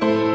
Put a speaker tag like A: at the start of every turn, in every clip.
A: thank you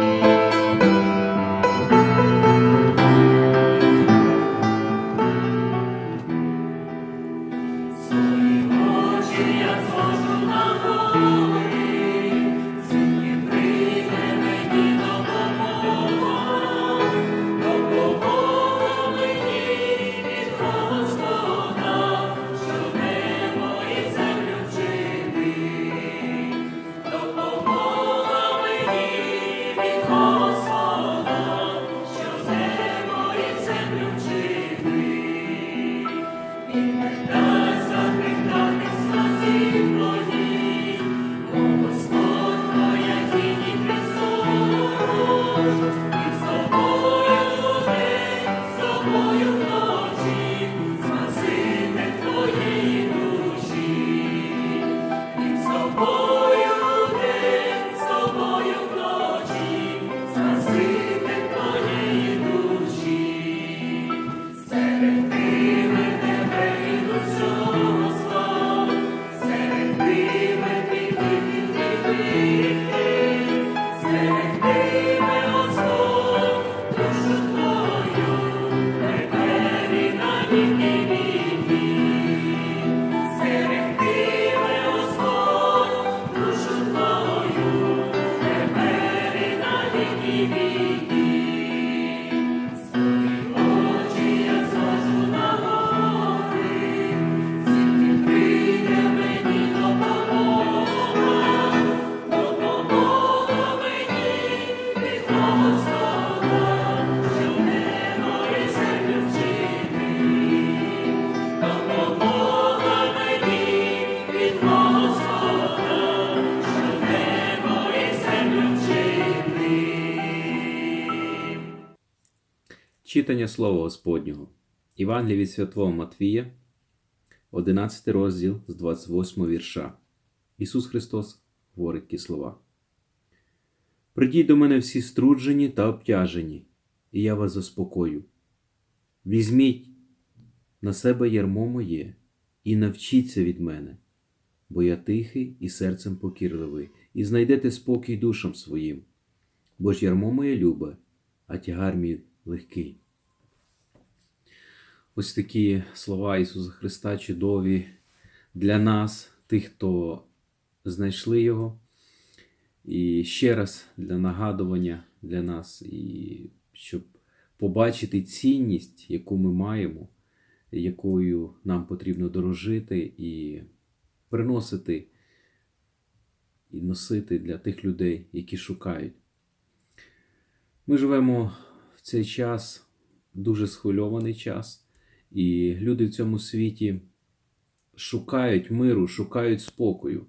A: you. Читання Слова Господнього. Євангелія від Святого Матвія, 11 розділ з 28 вірша. Ісус Христос говорить ті слова. Придіть до мене всі струджені та обтяжені, і я вас заспокою. Візьміть на себе ярмо моє і навчіться від мене, бо я тихий і серцем покірливий, і знайдете спокій душам своїм, бо ж ярмо моє любе, а тягар мій легкий. Ось такі слова Ісуса Христа чудові для нас, тих, хто знайшли Його. І ще раз для нагадування для нас, і щоб побачити цінність, яку ми маємо, якою нам потрібно дорожити і приносити і носити для тих людей, які шукають. Ми живемо цей час, дуже схвильований час, і люди в цьому світі шукають миру, шукають спокою.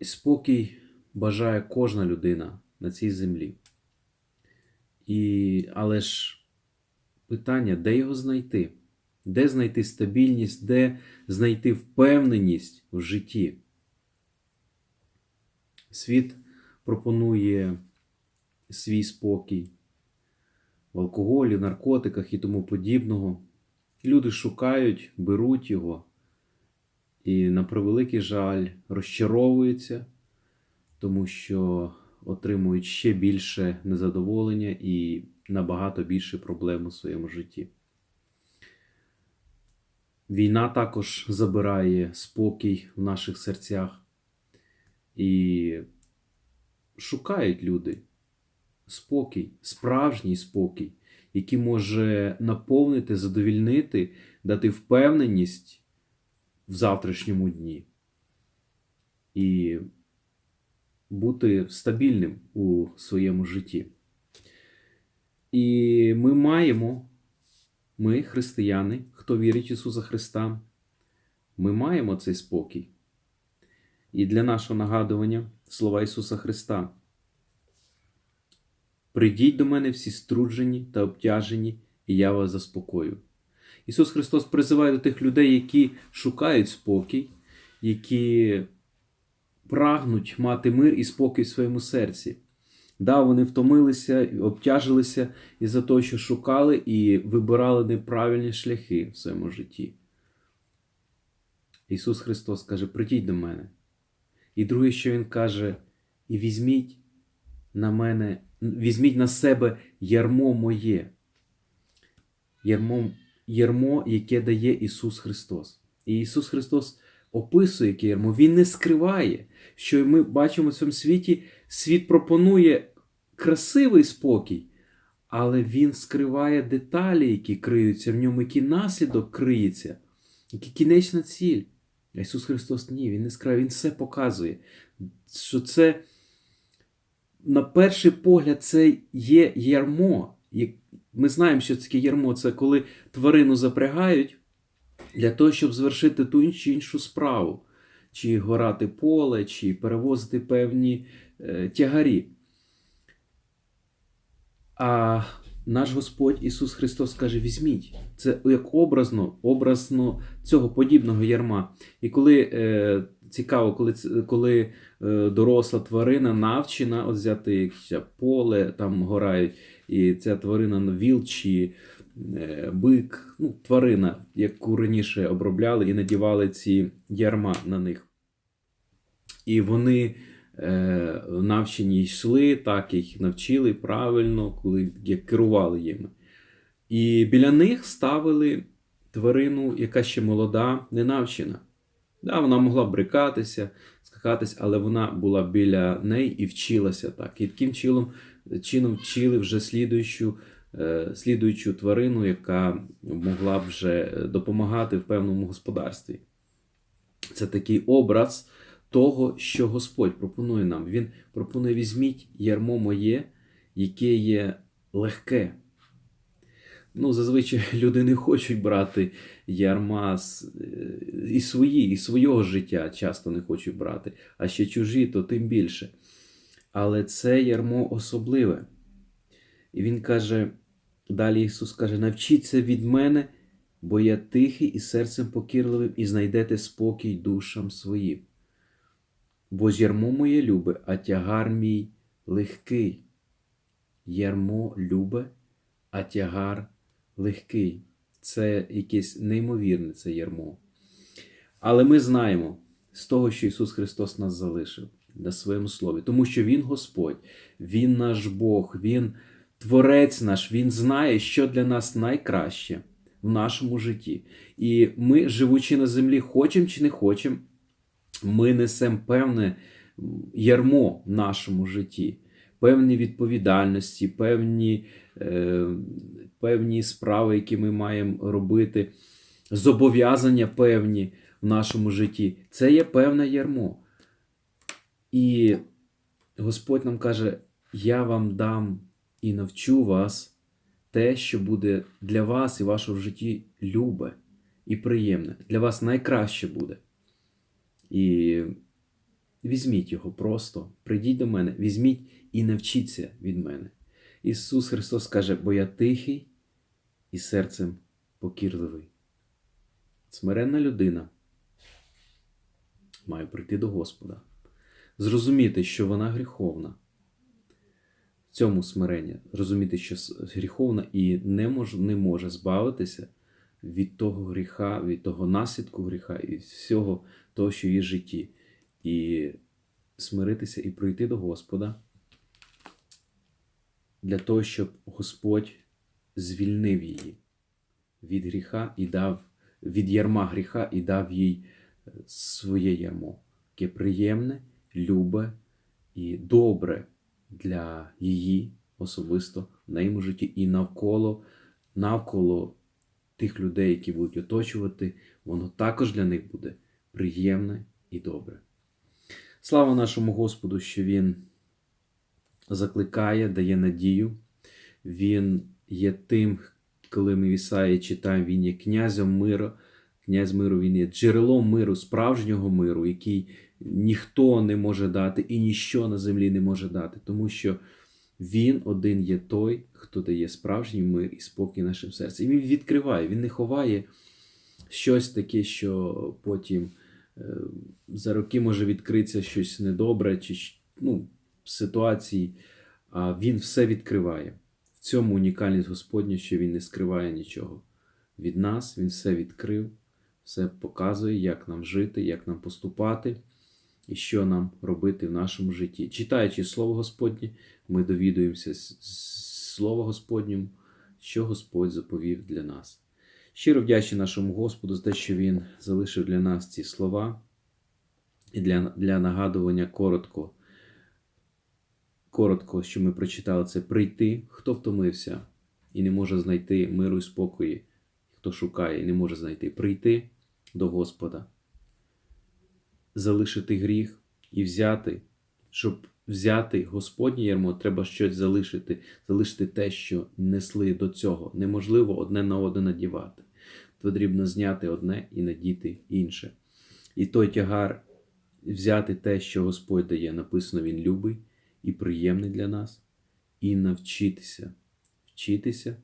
A: Спокій бажає кожна людина на цій землі. І, Але ж питання, де його знайти? Де знайти стабільність, де знайти впевненість в житті? Світ пропонує свій спокій в алкоголі, наркотиках і тому подібного. Люди шукають, беруть його і, на превеликий жаль, розчаровуються, тому що отримують ще більше незадоволення і набагато більше проблем у своєму житті. Війна також забирає спокій в наших серцях і шукають люди спокій, справжній спокій, який може наповнити, задовільнити, дати впевненість в завтрашньому дні і бути стабільним у своєму житті. І ми маємо, ми, християни, хто вірить в Ісуса Христа, ми маємо цей спокій. І для нашого нагадування слова Ісуса Христа. Прийдіть до мене всі струджені та обтяжені, і я вас заспокою. Ісус Христос призиває до тих людей, які шукають спокій, які прагнуть мати мир і спокій в своєму серці. Да, вони втомилися, обтяжилися із-за того, що шукали і вибирали неправильні шляхи в своєму житті. Ісус Христос каже: прийдіть до мене. І друге, що Він каже, і візьміть на мене, візьміть на себе ярмо моє. Ярмо, ярмо, яке дає Ісус Христос. І Ісус Христос описує яке ярмо, Він не скриває, що ми бачимо в цьому світі, світ пропонує красивий спокій, але Він скриває деталі, які криються в ньому, який наслідок криється, який кінечна ціль. А Ісус Христос ні, Він не скриває, Він все показує. Що це, на перший погляд, це є ярмо. Ми знаємо, що таке ярмо це коли тварину запрягають для того, щоб звершити ту чи іншу справу, чи горати поле, чи перевозити певні е, тягарі. А наш Господь Ісус Христос каже: візьміть. Це як образно, образно цього подібного ярма. І коли е, цікаво, коли, коли е, доросла тварина навчена, от взяти якесь поле, там горають, і ця тварина віл чи е, бик, ну, тварина, яку раніше обробляли і надівали ці ярма на них. І вони е, навчені йшли, так їх навчили правильно, коли як керували їми. І біля них ставили тварину, яка ще молода, не навчена. Да, вона могла брикатися, скакатись, але вона була біля неї і вчилася так. І таким чином, чином вчили вже слідуючу, е, слідуючу тварину, яка могла б вже допомагати в певному господарстві. Це такий образ того, що Господь пропонує нам. Він пропонує: візьміть ярмо моє, яке є легке. Ну, зазвичай люди не хочуть брати ярма е, і свої, і свого життя часто не хочуть брати, а ще чужі, то тим більше. Але це ярмо особливе. І він каже, далі Ісус каже: навчіться від мене, бо я тихий і серцем покірливим, і знайдете спокій душам своїм. Бо ж ярмо моє любе, а тягар мій легкий. Ярмо любе, а тягар легкий. Це якесь неймовірне це ярмо. Але ми знаємо з того, що Ісус Христос нас залишив на своєму слові, тому що Він Господь, Він наш Бог, Він Творець наш, Він знає, що для нас найкраще в нашому житті. І ми, живучи на землі, хочемо чи не хочемо, ми несемо певне ярмо в нашому житті, певні відповідальності, певні, е, певні справи, які ми маємо робити, зобов'язання певні в нашому житті. Це є певне ярмо. І Господь нам каже: Я вам дам і навчу вас те, що буде для вас і вашого житті любе і приємне. Для вас найкраще буде. І візьміть його просто, прийдіть до мене, візьміть і навчіться від мене. Ісус Христос каже, бо я тихий і серцем покірливий. Смиренна людина має прийти до Господа, зрозуміти, що вона гріховна. В цьому смирення, розуміти, що гріховна і не може, не може збавитися від того гріха, від того наслідку гріха і всього того, що є в житті, і смиритися і прийти до Господа для того, щоб Господь звільнив її від гріха і дав від ярма гріха і дав їй своє ярмо, яке приємне, любе і добре для її особисто в неєму житті і навколо, навколо тих людей, які будуть оточувати, воно також для них буде приємне і добре. Слава нашому Господу, що Він закликає, дає надію. Він є тим, коли ми в Ісаї читаємо, Він є князем миру. Князь миру, він є джерелом миру, справжнього миру, який ніхто не може дати і ніщо на землі не може дати, тому що Він один є той, хто дає справжній мир і спокій нашим серцям. І він відкриває, він не ховає щось таке, що потім е, за роки може відкритися щось недобре, чи ну, ситуації, він все відкриває. В цьому унікальність Господня, що він не скриває нічого. Від нас він все відкрив, все показує, як нам жити, як нам поступати. і що нам робити в нашому житті. Читаючи Слово Господнє, ми довідуємося Слова Господнім, що Господь заповів для нас. Щиро вдячні нашому Господу за те, що Він залишив для нас ці слова і для, для нагадування коротко, коротко, що ми прочитали, це прийти, хто втомився і не може знайти миру і спокої, хто шукає і не може знайти, прийти до Господа, залишити гріх і взяти, щоб взяти Господнє ярмо, треба щось залишити, залишити те, що несли до цього. Неможливо одне на одне надівати. Потрібно зняти одне і надіти інше. І той тягар взяти те, що Господь дає, написано, Він любий і приємний для нас, і навчитися, вчитися,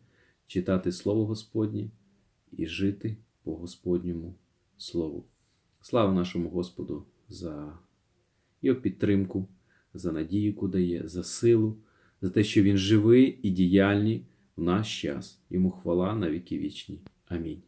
A: читати Слово Господнє і жити по Господньому Слову. Слава нашому Господу за його підтримку, за надію, яку дає, за силу, за те, що Він живий і діяльний в наш час. Йому хвала на віки вічні. Амінь.